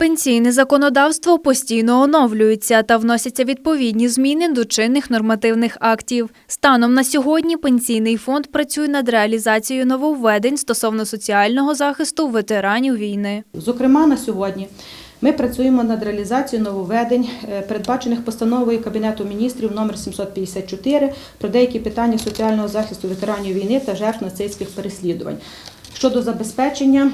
Пенсійне законодавство постійно оновлюється та вносяться відповідні зміни до чинних нормативних актів. Станом на сьогодні пенсійний фонд працює над реалізацією нововведень стосовно соціального захисту ветеранів війни. Зокрема, на сьогодні ми працюємо над реалізацією нововведень, е, передбачених постановою Кабінету міністрів номер 754 про деякі питання соціального захисту ветеранів війни та жертв нацистських переслідувань щодо забезпечення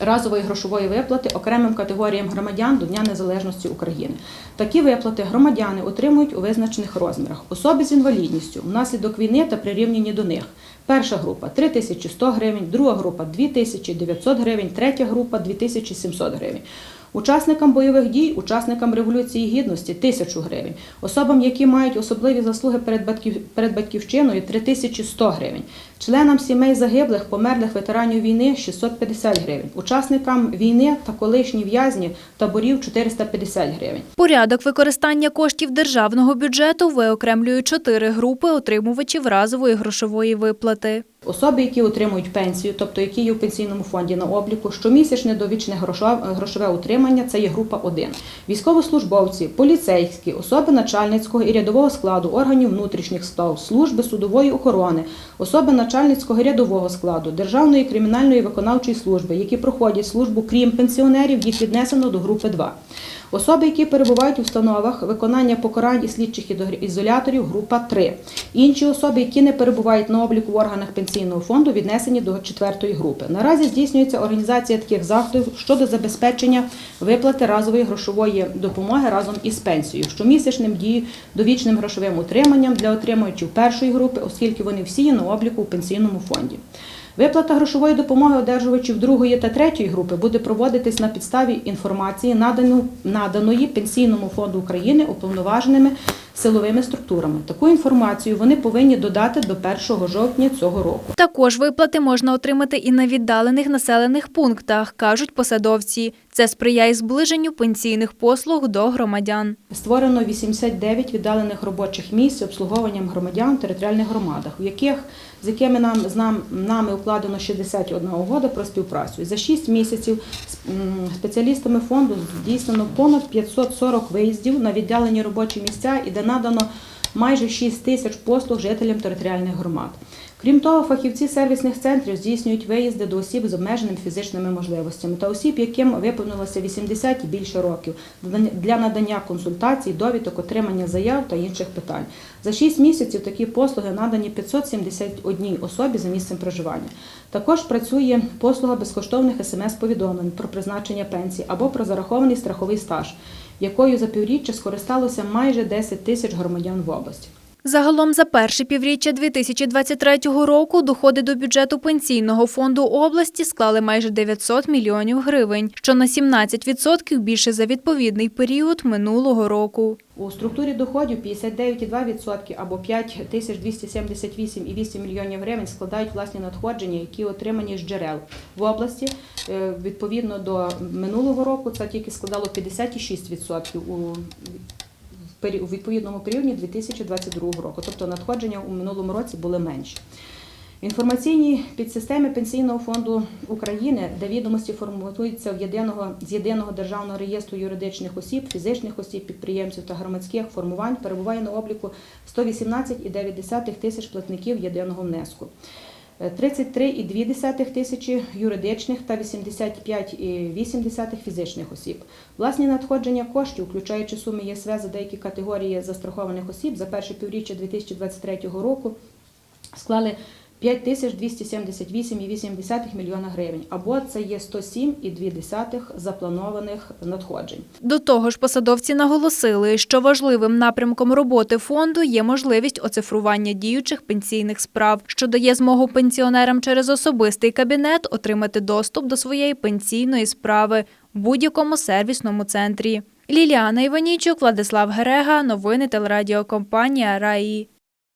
разової грошової виплати окремим категоріям громадян до Дня Незалежності України. Такі виплати громадяни отримують у визначених розмірах. Особи з інвалідністю внаслідок війни та прирівняні до них. Перша група 3100 гривень, друга група 2900 гривень, третя група 2700 гривень. Учасникам бойових дій, учасникам Революції Гідності 1000 гривень. Особам, які мають особливі заслуги перед, батьків, перед батьківщиною 3100 гривень. Членам сімей загиблих, померлих ветеранів війни 650 гривень. Учасникам війни та колишні в'язні таборів 450 гривень. Порядок використання коштів державного бюджету виокремлює чотири групи отримувачів разової грошової виплати. Особи, які отримують пенсію, тобто які є в пенсійному фонді на обліку, щомісячне довічне грошове, утримання це є група 1. Військовослужбовці, поліцейські, особи начальницького і рядового складу органів внутрішніх справ, служби судової охорони, особи начальницького і рядового складу, Державної кримінальної виконавчої служби, які проходять службу крім пенсіонерів, їх віднесено до групи 2. Особи, які перебувають у установах виконання покарань і слідчих ізоляторів, група 3. Інші особи, які не перебувають на обліку в органах пенсійного фонду, віднесені до четвертої групи. Наразі здійснюється організація таких заходів щодо забезпечення виплати разової грошової допомоги разом із пенсією, щомісячним дії довічним грошовим утриманням для отримувачів першої групи, оскільки вони всі є на обліку у пенсійному фонді. Виплата грошової допомоги одержувачів другої та третьої групи буде проводитись на підставі інформації, наданої Пенсійному фонду України уповноваженими силовими структурами. Таку інформацію вони повинні додати до 1 жовтня цього року. Також виплати можна отримати і на віддалених населених пунктах, кажуть посадовці. Це сприяє зближенню пенсійних послуг до громадян. Створено 89 віддалених робочих місць обслуговуванням громадян в територіальних громадах, в яких з якими нам з нам нами укладено 61 угода про співпрацю. За 6 місяців спеціалістами фонду здійснено понад 540 виїздів на віддалені робочі місця і де надано майже 6 тисяч послуг жителям територіальних громад. Крім того, фахівці сервісних центрів здійснюють виїзди до осіб з обмеженими фізичними можливостями та осіб, яким виповнилося 80 і більше років для надання консультацій, довідок, отримання заяв та інших питань. За 6 місяців такі послуги надані 571 особі за місцем проживання. Також працює послуга безкоштовних смс-повідомлень про призначення пенсії або про зарахований страховий стаж, якою за півріччя скористалося майже 10 тисяч громадян в області. Загалом за перше півріччя 2023 року доходи до бюджету пенсійного фонду області склали майже 900 мільйонів гривень, що на 17% більше за відповідний період минулого року. У структурі доходів 59,2% або 5278,8 мільйонів гривень складають власні надходження, які отримані з джерел в області. Е, Відповідно до минулого року це тільки складало 56% у у відповідному періоді 2022 року. Тобто надходження у минулому році були менші. В інформаційній підсистемі Пенсійного фонду України, де відомості формуються в єдиного з єдиного державного реєстру юридичних осіб, фізичних осіб, підприємців та громадських формувань, перебуває на обліку 118,9 тисяч платників єдиного внеску. Е, 33,2 тисячі юридичних та 85,8 фізичних осіб. Власні надходження коштів, включаючи суми ЄСВ за деякі категорії застрахованих осіб за перше півріччя 2023 року, склали 5278,8 мільйона гривень, або це є 107,2 запланованих надходжень. До того ж, посадовці наголосили, що важливим напрямком роботи фонду є можливість оцифрування діючих пенсійних справ, що дає змогу пенсіонерам через особистий кабінет отримати доступ до своєї пенсійної справи в будь-якому сервісному центрі. Ліліана Іванічук, Владислав Герега, новини телерадіокомпанія РАІ.